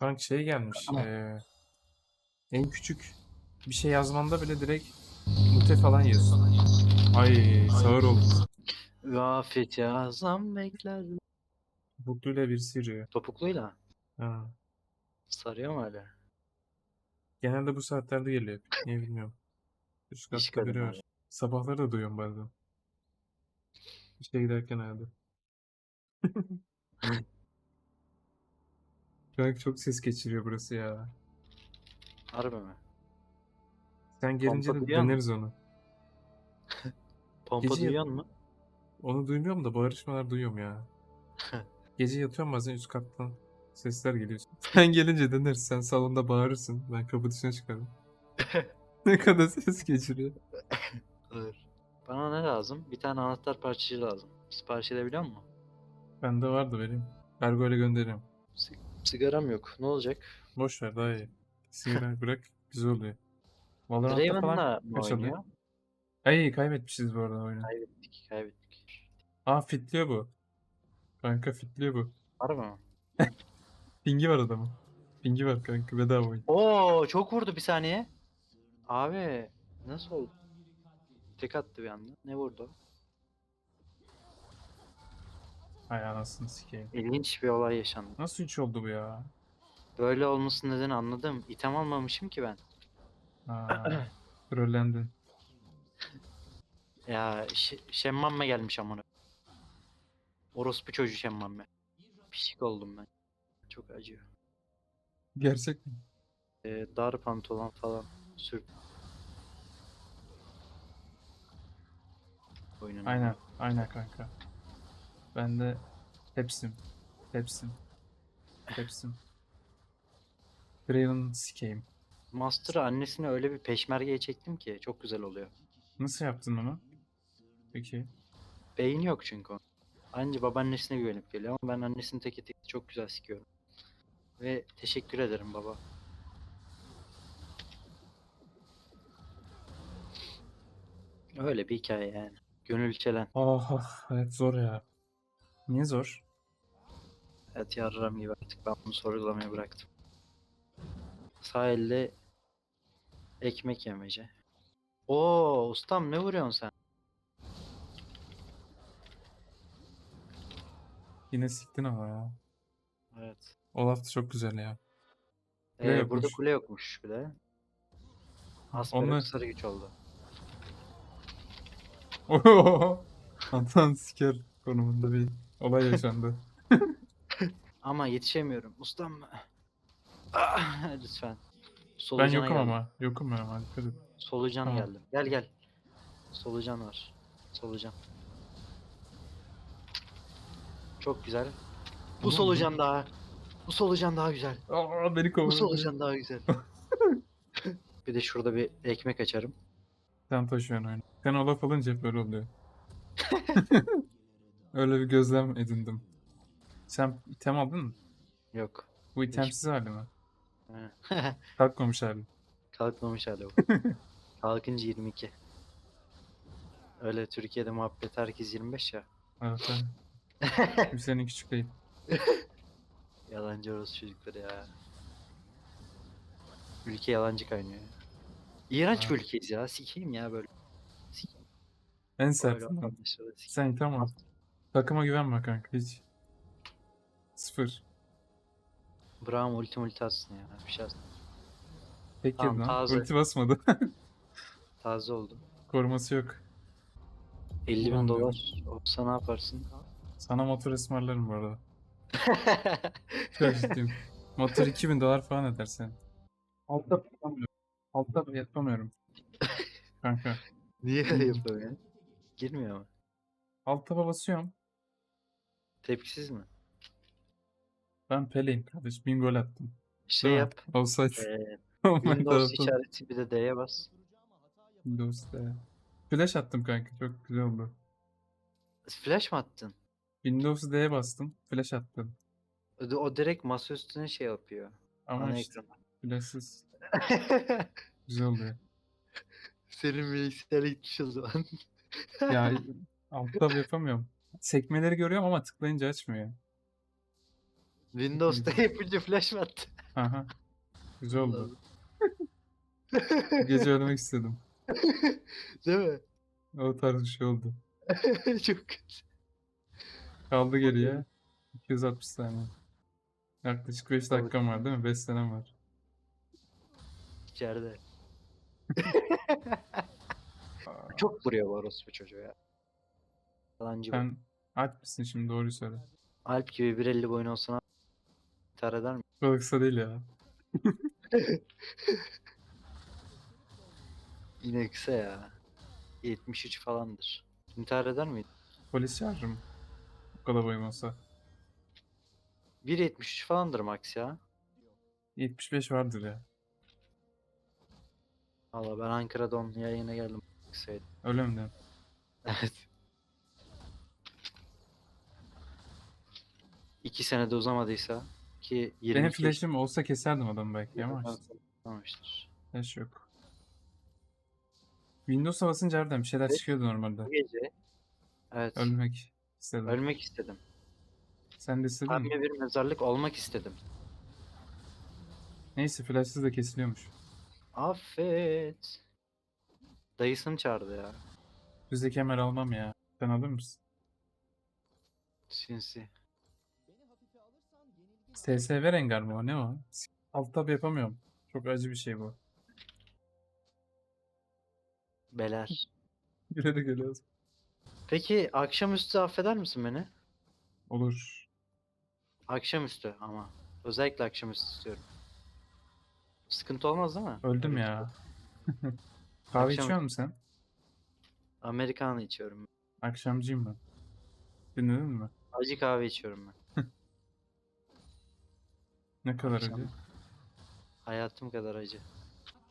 Kanka şey gelmiş. Ama- eee, en küçük bir şey yazmanda bile direkt mute falan yazıyorsun. Ay sağır oldum. Gafet yazan bekler. Bukluyla birisi yürüyor. Topukluyla. Ha. Sarıyor mu hala? Genelde bu saatlerde geliyor. Niye bilmiyorum. Üst İş katta biri kadını var. abi. Sabahları da duyuyorum bazen. İşe giderken herhalde. Kanka çok ses geçiriyor burası ya. Harbi mi? Sen gelince Pompa de duyuyor musun? deneriz onu. Pompa Gece- duyuyor mu? Onu duymuyorum da bağırışmalar duyuyorum ya. Gece yatıyorum bazen üst kattan sesler geliyor. Sen gelince deneriz. Sen salonda bağırırsın. Ben kapı dışına çıkarım. ne kadar ses geçiriyor. Dur. Bana ne lazım? Bir tane anahtar parçacığı lazım. Sipariş edebiliyor musun? Bende vardı benim. Kargo ile gönderiyorum. Si- sigaram yok. Ne olacak? Boş ver daha iyi. Sigara bırak güzel oluyor. Valorant'ta falan Draven'la mı kaç alıyor? oynuyor? Ay kaybetmişiz bu arada oyunu. Kaybettik, kaybettik. Aa fitliyor bu. Kanka fitliyor bu. Harbi mi? Pingi var adamın. Pingi var kanka bedava oyun. Oo çok vurdu bir saniye. Abi nasıl oldu? Tek attı bir anda. Ne vurdu? Ay anasını sikeyim. İlginç bir olay yaşandı. Nasıl 3 oldu bu ya? Böyle olmasının nedeni anladım. İtem almamışım ki ben. Aa, trollendin. Ya ş- Şemmamme gelmiş amına. Orospu çocuğu Şemmamme. Pişik oldum ben. Çok acıyor. Gerçek mi? Ee, dar pantolon falan sür. Oyunun Aynen. Aynen kanka. Ben de hepsim. Hepsim. Hepsim. Draven sikeyim. Master'ı annesine öyle bir peşmergeye çektim ki çok güzel oluyor. Nasıl yaptın onu? Peki. Beyin yok çünkü onun. Anca babaannesine güvenip geliyor ama ben annesini teke tek çok güzel sikiyorum. Ve teşekkür ederim baba. Öyle bir hikaye yani. Gönül çelen. Ah ah evet zor ya. Niye zor? Evet yarram gibi artık ben bunu sorgulamayı bıraktım. Sahilde ekmek yemece. Oo ustam ne vuruyorsun sen? Yine siktin ama ya. Evet. Olaf da çok güzel ya. Kule Ee, yokmuş. burada kule yokmuş bir de. Aspera Onlar- sarı güç oldu. Atan siker konumunda bir olay yaşandı. Ama yetişemiyorum. Ustam mı? Ah, Lütfen. ben Solucana yokum geldim. ama. Yokum ben ama. Dikkat et. Solucan Tamam. geldim. Gel gel. Solucan var. Solucan. Çok güzel. Bu Tamam, solucan daha. Bu solucan daha güzel. Aa beni Bu solucan daha güzel. bir de şurada bir ekmek açarım. Sen taşıyorsun oyunu. Sen Olaf olunca hep böyle oluyor. Öyle bir gözlem edindim. Sen item aldın mı? Yok. Bu itemsiz hali mi? Kalkmamış hali. Kalkmamış hala bu. Kalkınca 22. Öyle Türkiye'de muhabbet herkes 25 ya. Evet. evet. Kimsenin küçük değil. Yalancı orası çocukları ya. Ülke yalancı kaynıyor. ya. İğrenç bir ülkeyiz ya. Sikeyim ya böyle. Sikeyim. En sert. Sen item al. Takıma güvenme kanka hiç. Sıfır. Bravo ulti multi atsın ya. Bir şey atsın. Tek Tamam, yedi lan. taze. Ulti basmadı. Taze oldu. Koruması yok. 50 bin Ulan dolar olsa ne yaparsın? Sana motor ısmarlarım bu arada. Çok ciddiyim. Motor 2000 dolar falan eder sen. Altta yapamıyorum. Altta yapamıyorum. Kanka. Niye yapamıyor? Girmiyor mu? Alt taba basıyorum. Tepkisiz mi? Ben Pele'yim kardeş. Bin gol attım. Şey Değil mi? yap. Offside. eee, Olmayan Windows işareti bir de D'ye bas. Windows'ta. Flash attım kanka. Çok güzel oldu. Flash mı attın? Windows D'ye bastım. Flash attım. O, o direkt masa üstüne şey yapıyor. Ama Ana işte ekran. flashsız. Güzel oluyor. Senin bilgisayara gitmiş o zaman. Ya alt yapamıyorum. Sekmeleri görüyorum ama tıklayınca açmıyor. Windows'ta yapınca flash mı attı? Aha. Güzel oldu. Gece ölmek istedim. Değil mi? O tarz bir şey oldu. Çok kötü. Kaldı geriye. 260 saniye. Yaklaşık 5 dakikam var değil mi? 5 senem var. İçeride. Çok vuruyor bu orospu çocuğu ya. Yalancı bu. Aç mısın şimdi doğruyu söyle. Alp gibi 1.50 boyun olsana intihar eder mi? Kadar kısa değil ya. Yine kısa ya. 73 falandır. İntihar eder miydi? Polis çağırırım. Bu kadar boyum olsa. 1.73 falandır max ya. 75 vardır ya. Valla ben Ankara'da onun yayına geldim. Öyle mi diyorsun? Evet. İki senede uzamadıysa ki 20 Benim flash'im olsa keserdim adamı belki ama işte Uzamıştır. flash yok. Windows'a basınca harbiden bir şeyler Evet. çıkıyordu normalde. Bu gece evet Ölmek istedim. ölmek istedim. Sen de istedin mi? Pembe bir mezarlık olmak istedim. Neyse flashsız da kesiliyormuş. Affet. Dayısını çağırdı ya. Düzdeki kemer almam ya. Sen alır mısın? Sinsi. SSV rengar mı o? Ne o? Alt tab yapamıyorum. Çok acı bir şey bu. Beler. Güle de geliyoruz. Peki akşamüstü affeder misin beni? Olur. Akşamüstü ama. Özellikle akşamüstü istiyorum. Sıkıntı olmaz değil mi? Öldüm ya. Kahve Akşam- içiyor musun sen? Amerikanı içiyorum. Akşamcıyım ben. Dinledin mi? Acı kahve içiyorum ben. Ne kadar Akşam- acı. Hayatım kadar acı.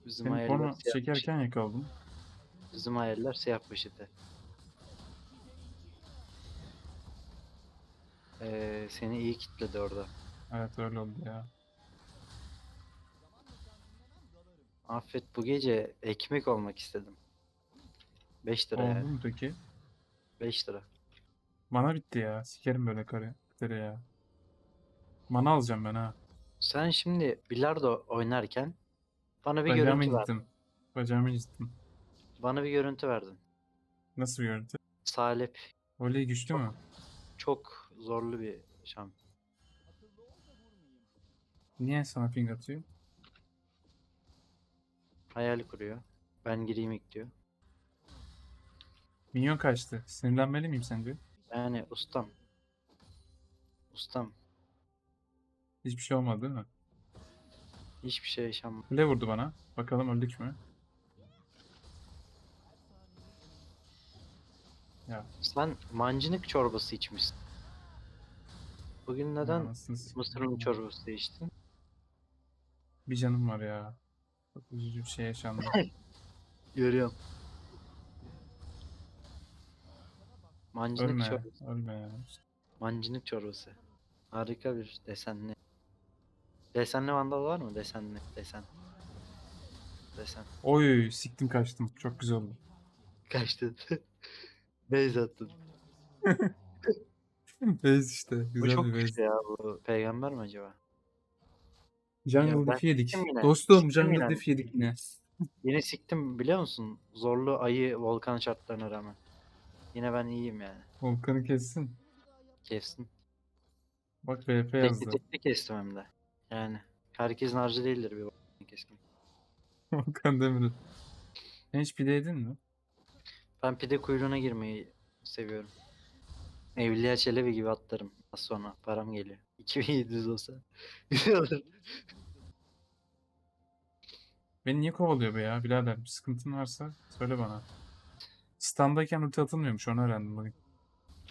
Bizim Seni hayaller porno siyah çekerken yakaladım. poşet. Bizim hayaller siyah poşete. Ee, seni iyi kitledi orada. Evet öyle oldu ya. Affet bu gece ekmek olmak istedim. 5 lira Oldu yani. mu peki? 5 lira. Mana bitti ya. Sikerim böyle karı. Karı ya. Mana alacağım ben ha. Sen şimdi bilardo oynarken bana bir Bacağımı görüntü verdin. incittim. Bacağımı incittim. Bana bir görüntü verdin. Nasıl bir görüntü? Salep Voley güçlü mü? çok zorlu bir şampiyon. Niye sana ping atıyor? Hayal kuruyor. Ben gireyim ilk diyor. Minyon kaçtı. Sinirlenmeli miyim sence? Yani ustam. Ustam. Hiçbir şey olmadı değil mi? Hiçbir şey yaşanmadı. Kule vurdu bana. Bakalım öldük mü? Ya. Sen mancınık çorbası içmişsin. Bugün neden anasını mısırın çorbası içtin? Bir canım var ya. Çok üzücü bir şey yaşandı. Görüyorum. Mancınık ölme. çorbası. Ölme ya. Mancınık çorbası. Harika bir desenli. Desenli vandal var mı? Desenli. Desen. Desen. Oy siktim kaçtım. Çok güzel oldu. Kaçtın. Beyz attın. Base işte. Bu Güzel çok bir güçlü base. ya bu. Peygamber mi acaba? Jungle ben diff yedik. siktim yine. Dostum Siktim jungle yine. diff yedik yine. Yine siktim biliyor musun? Zorlu ayı volkan şartlarına rağmen. Yine ben iyiyim yani. Volkan'ı kessin. Kestim. Bak VP Tekli yazdı. tekli kestim hem de. Yani herkesin harcı değildir bir volkan kesmek. Volkan Demirel. Sen hiç pide yedin mi? Ben pide kuyruğuna girmeyi seviyorum. Evliya Çelebi gibi atlarım. Az sonra param geliyor. 2700 olsa. Güzel olur. Beni niye kovalıyor be ya birader? Bir sıkıntın varsa söyle bana. Standayken ulti atılmıyormuş onu öğrendim bugün.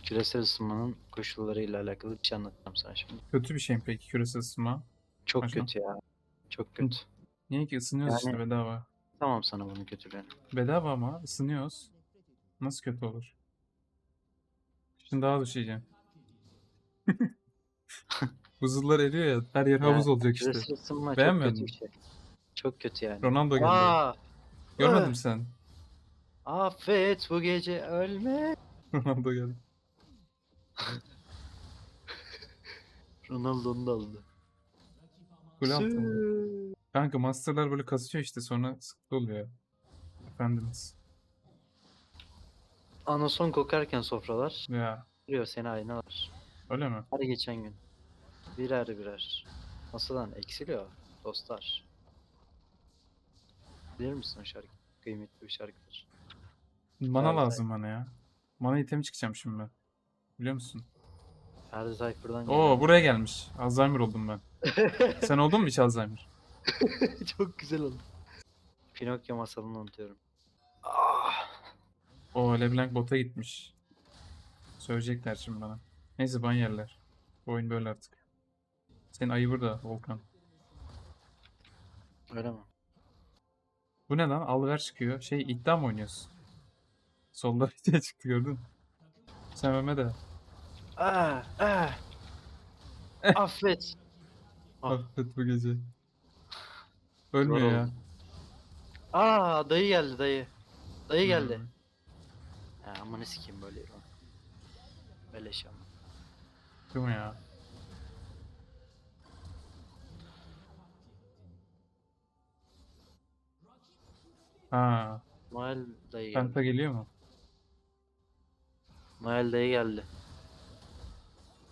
Küresel ısınmanın koşullarıyla alakalı bir şey anlatacağım sana şimdi. Kötü bir şey mi peki küresel ısınma? Çok Başka? kötü ya. Çok kötü. Niye ki ısınıyoruz işte Yani- bedava. Tamam sana bunun kötülüğünü. Bedava ama ısınıyoruz. Nasıl kötü olur? Şimdi daha düşeceğim. Buzullar eriyor ya her yer havuz olacak işte. Küresel ısınma çok Beğenmedin kötü mi? bir şey. Çok kötü yani. Ronaldo geldi. Aa, Görmedin ıh. mi sen? affet bu gece ölme. Ronaldo geldi. Ronaldo'nu da aldı. Kule altında. Kanka masterlar böyle kasıyor işte sonra sıkıntı oluyor. Efendimiz. Anason kokarken sofralar. Ya Duruyor seni aynalar. öyle mi? Her geçen gün. Birer birer. Masadan eksiliyor dostlar. Bilir misin o şarkı? Kıymetli bir şarkıdır. Mana lazım bana ya. Mana itemi çıkacağım şimdi ben. Biliyor musun? Ferdi Tayfur'dan Oo buraya gelmiş. Alzheimer oldum ben. Sen oldun mu hiç Alzheimer? Çok güzel oldu. Pinokyo masalını unutuyorum. Ah. O LeBlanc bota gitmiş. Söyleyecekler şimdi bana. Neyse ban yerler. Bu oyun böyle artık. Senin ayı burada Volkan. Öyle mi? Bu ne lan? Al ver çıkıyor. Şey iddia mı oynuyorsun? Solda diye çıktı gördün mü? Sen Mehmet de. Ah, ah. Affet. Ah. Affet bu gece. Ölmüyor ya. oldu. Aa dayı geldi dayı. Dayı geldi. Hmm. Ha, amına sikeyim böyle ya. Beleş ama. Değil mi ya? Ha, Noel dayı geldi. Penta geliyor mu? Noel dayı geldi.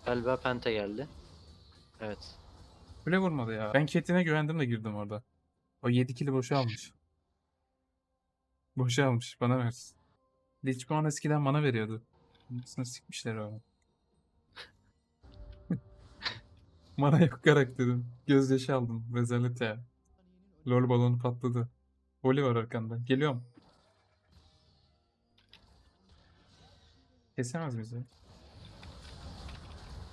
Galiba Penta geldi. Evet. Bile vurmadı ya. Ben Catelyn'e güvendim de girdim orada. O 7 kili boşa almış. Boşa almış. Bana versin. Lich Bane eskiden bana veriyordu. Nasıl sikmişler onu. Mana yok karakterim. Gözyaşı aldım. Rezalet ya. Lol balonu patladı. Voli var arkanda. Geliyorum. Kesemez ya?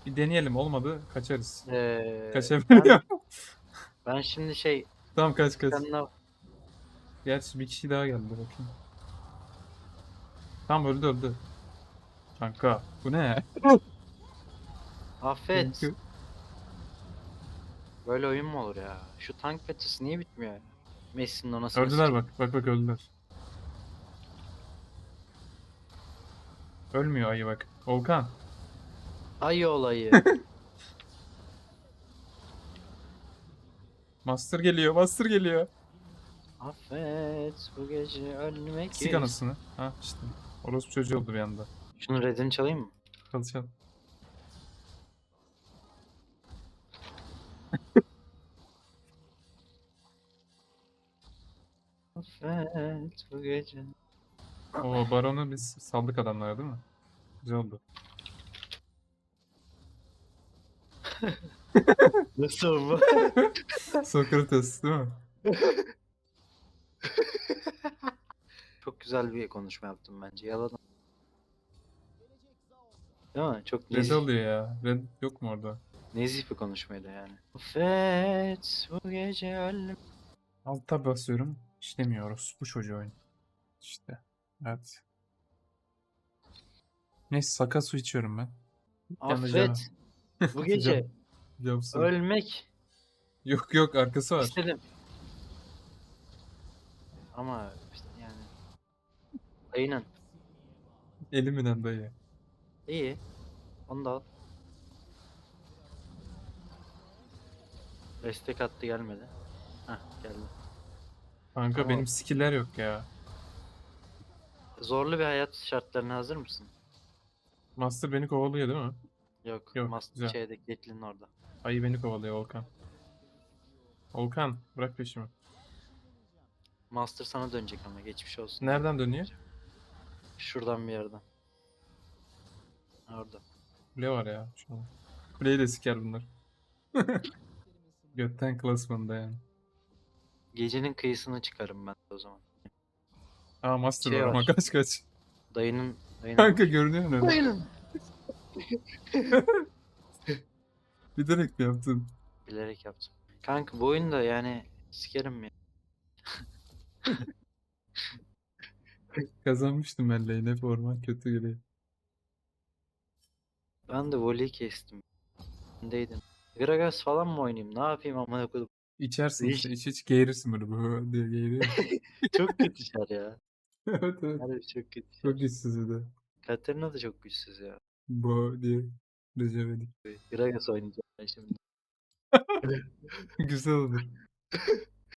Bir deneyelim. Olmadı. Kaçarız. Ee, Kaçabiliyor. ben şimdi şey Tamam kaç kaç. kendine Gerçi bir kişi daha geldi bakayım. Tamam öldü öldü. Kanka bu ne affet. Kanka. Böyle oyun mu olur ya? Şu tank petisi niye bitmiyor ya? Messi'nin anasını Öldüler bak. Bak bak öldüler. Ölmüyor ayı bak. Volkan. Ay olayı. Master geliyor. Master geliyor. affet bu gece ölmek Sik anasını. Ha işte. Orospu çocuğu oldu bir anda. Şunu redini çalayım mı? Çalışalım. Affet bu gece. O baronu biz saldık adamlara değil mi? Güzel oldu. Nasıl bu? Sokrates değil mi? Çok güzel bir konuşma yaptım bence. Yalan. Değil mi? Çok Red nezih, oluyor ya. Red yok mu orada? nezih bir konuşmaydı yani. Affet bu gece ölüm. Alta basıyorum. İşlemiyoruz. Bu çocuğu oyun. İşte. Evet. Neyse saka su içiyorum ben. Yanacağım. Affet bu gece su. ölmek Yok yok arkası var. istedim. Ama işte yani. Aynen. Eliminen dayı. İyi. Onu da al. Destek attı gelmedi. Heh geldi. Kanka Tamam. benim skiller yok ya. Zorlu bir hayat şartlarına hazır mısın? Master beni kovalıyor değil mi? Yok. Yok, Mas güzel. şeyde Caitlyn'in orada. Ayı beni kovalıyor Volkan. Volkan bırak peşimi. Master sana dönecek ama geçmiş olsun. Nereden dönüyor? Şuradan bir yerden. Orada. Kule var ya şu an. Kuleyi de siker bunlar. Götten klasmanında yani. Gecenin kıyısına çıkarım ben de o zaman. Aa Master Şey var ama var. kaç kaç. Dayının dayının Kanka görünüyor mu? Dayının. Bilerek mi yaptın? Bilerek yaptım. Kanka bu oyunda yani sikerim ya. Kazanmıştım ben lane'e forman kötü geliyor. Ben de voleyi kestim. Öndeydim. Gragas falan mı oynayayım? Ne yapayım amına koydum. İçersin Değiş- işte iç iç geğirirsin böyle diye geğiriyor. Çok kötü şar ya. evet evet. Harbi çok kötü şar. Çok güçsüz bir de. Katarina da çok güçsüz ya. Bu diye. Recep İvedik. Gragas oynayacağım ben şimdi. Güzel olur.